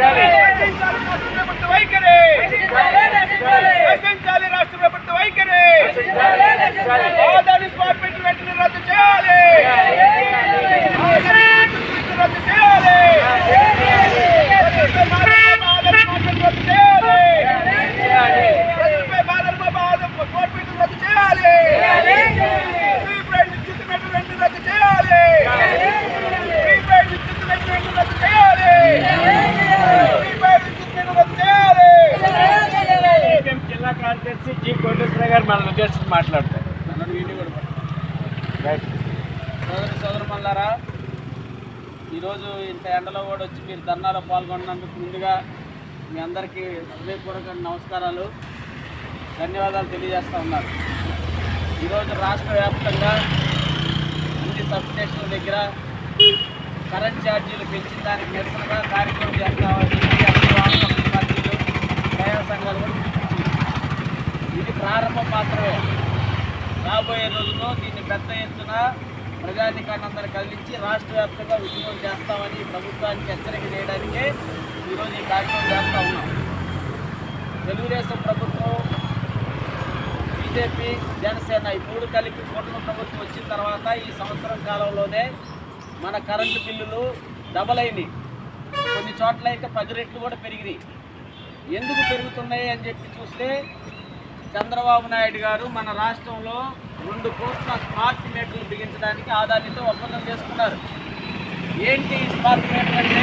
రక్షించాలి రాష్ట్ర ప్రభుత్వ వైఖరి. రాష్ట్ర ప్రభుత్వ వైఖరి. కార్యదర్శి జి కోటేశ్వర గారు మన ఉద్దేశించి మాట్లాడతారు. సోదరి సోదరుమల్లారా ఈరోజు ఇంత ఎండలో కూడా వచ్చి మీరు ధర్నాలో పాల్గొన్నందుకు ముందుగా మీ అందరికీ హృదయపూర్వక నమస్కారాలు ధన్యవాదాలు తెలియజేస్తా ఉన్నారు ఈరోజు రాష్ట్ర వ్యాప్తంగా అన్ని సబ్స్టేషన్ల దగ్గర కరెంట్ ఛార్జీలు పెంచిన దానికి నిరసనగా కార్యక్రమం చేస్తామని ప్రారంభం మాత్రమే రాబోయే రోజుల్లో దీన్ని పెద్ద ఎత్తున ప్రజాధికారులందరూ కలిగించి కదిలించి రాష్ట్ర వ్యాప్తంగా ఉద్యమం చేస్తామని ప్రభుత్వానికి హెచ్చరిక చేయడానికే ఈరోజు ఈ కార్యక్రమం చేస్తూ ఉన్నాం. తెలుగుదేశం ప్రభుత్వం బీజేపీ జనసేన ఈ మూడు కలిపి కూటమి ప్రభుత్వం వచ్చిన తర్వాత ఈ సంవత్సరం కాలంలోనే మన కరెంటు బిల్లులు డబల్ అయినాయి. కొన్ని చోట్ల అయితే పది రెట్లు కూడా పెరిగినాయి. ఎందుకు పెరుగుతున్నాయి అని చెప్పి చూస్తే చంద్రబాబు నాయుడు గారు మన రాష్ట్రంలో రెండు కోట్ల స్మార్ట్ మీటర్లు బిగించడానికి ఆదానితో ఒప్పందం చేసుకున్నారు. ఏంటి ఈ స్మార్ట్ మీటర్ అంటే?